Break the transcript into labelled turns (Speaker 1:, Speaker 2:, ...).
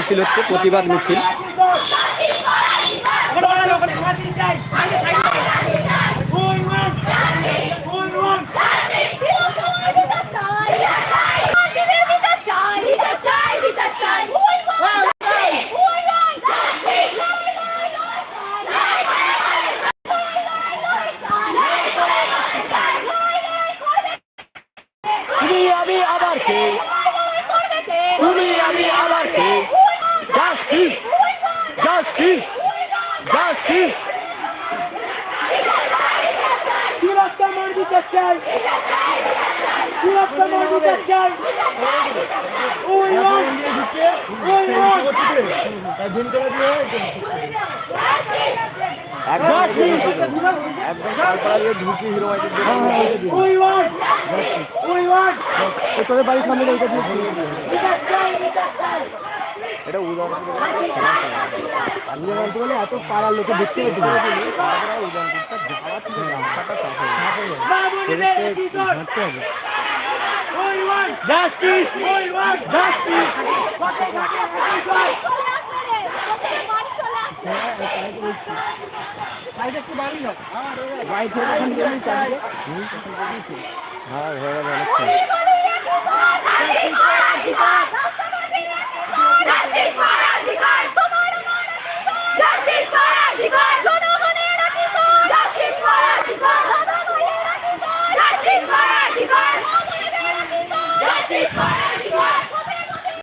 Speaker 1: মিছিল হচ্ছে প্রতিবাদ মিছিল। আবার কে? তুমি আমি আবার কে জাস্টিস জাস্টিস জাস্টিস
Speaker 2: তিলোত্তমার বিচার চাই তিলোত্তমার বিচার চাই ওই ওই ওই ওই
Speaker 1: তোদের বাড়ির সামনে এটা উদাহরণ। বলতে বলে এত পাড়ার লোকে দেখতে পেতে জাস্টিস!
Speaker 2: জাস্টিস!
Speaker 1: হ্যাঁ ঘরে